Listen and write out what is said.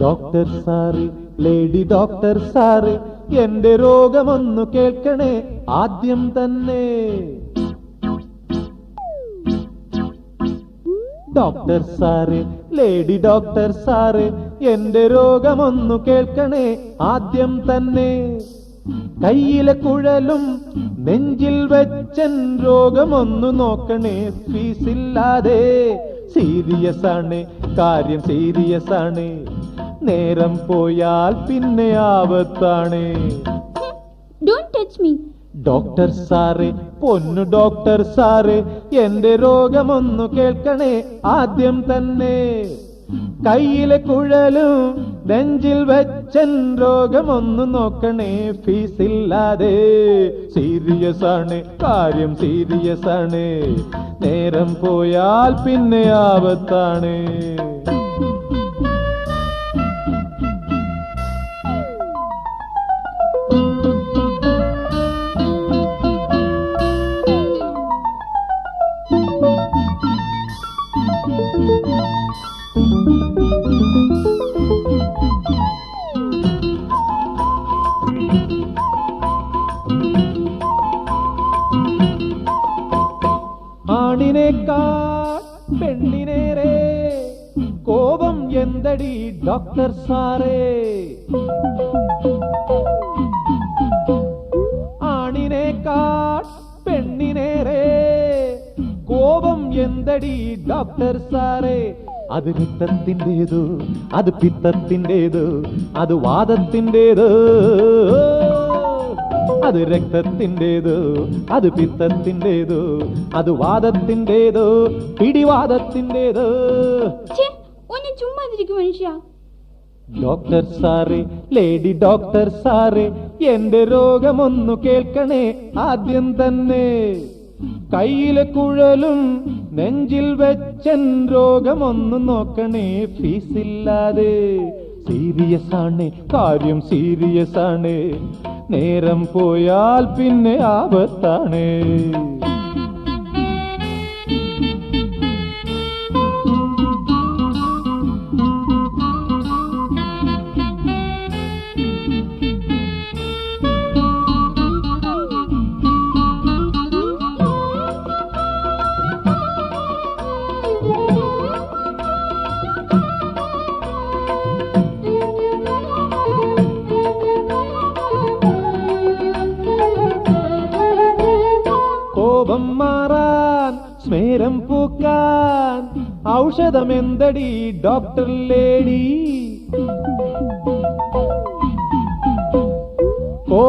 Doctor sir lady doctor sir എന്റെ രോഗമൊന്നു കേൾക്കണേ ആദ്യം തന്നെ. Doctor sir lady doctor sir എന്റെ രോഗമൊന്നു കേൾക്കണേ ആദ്യം തന്നെ. കയ്യിലെ കുഴലും നെഞ്ചിൽ വെച്ചൻ രോഗമൊന്നു നോക്കണേ ഫീസില്ലാതെ സീരിയസ് ആണ് കാര്യം സീരിയസ് ആണ്. നേരം പോയാൽ പിന്നെ ആപത്താണ്. ഡോക്ടർ സാറ് പൊന്നു ഡോക്ടർ സാറ് എന്റെ രോഗമൊന്നു കേൾക്കണേ ആദ്യം തന്നെ. കയ്യിലെ കുഴലും നെഞ്ചിൽ വെച്ചൻ രോഗമൊന്നു നോക്കണേ ഫീസില്ലാതെ. സീരിയസ് ആണ് കാര്യം സീരിയസ് ആണ്. നേരം പോയാൽ പിന്നെ ആപത്താണ്. ആണിനേക്കാൾ പെണ്ണിനേറെ കോപം എന്തടി ഡോക്ടർ സാറേ ആണിനേക്കാൾ പെണ്ണിനേറെ കോപം എന്തടി ഡോക്ടർ സാറേ അത് രക്തത്തിന്റെതു അത് പിത്തത്തിന്റെതു അത് വാദത്തിന്റെത് അത് രക്തത്തിന്റെതു അത് പിത്തത്തിന്റെതു അത് വാദത്തിന്റെതു പിടിവാദത്തിന്റെതോ. ഡോക്ടർ സാറേ ലേഡി ഡോക്ടർ സാറേ എന്റെ രോഗമൊന്നു കേൾക്കണേ ആദ്യം തന്നെ. കയ്യിലെ കുഴലും നെഞ്ചിൽ വെച്ചൻ രോഗമൊന്നു നോക്കണേ ഫീസില്ലാതെ. സീരിയസ് ആണ് കാര്യം സീരിയസ് ആണ് നേരം പോയാൽ പിന്നെ ആപത്താണ് മാറാൻ സ്മേരം പൂക്കാൻ. ഔഷധമെന്തടി ഡോക്ടർ ലേഡി?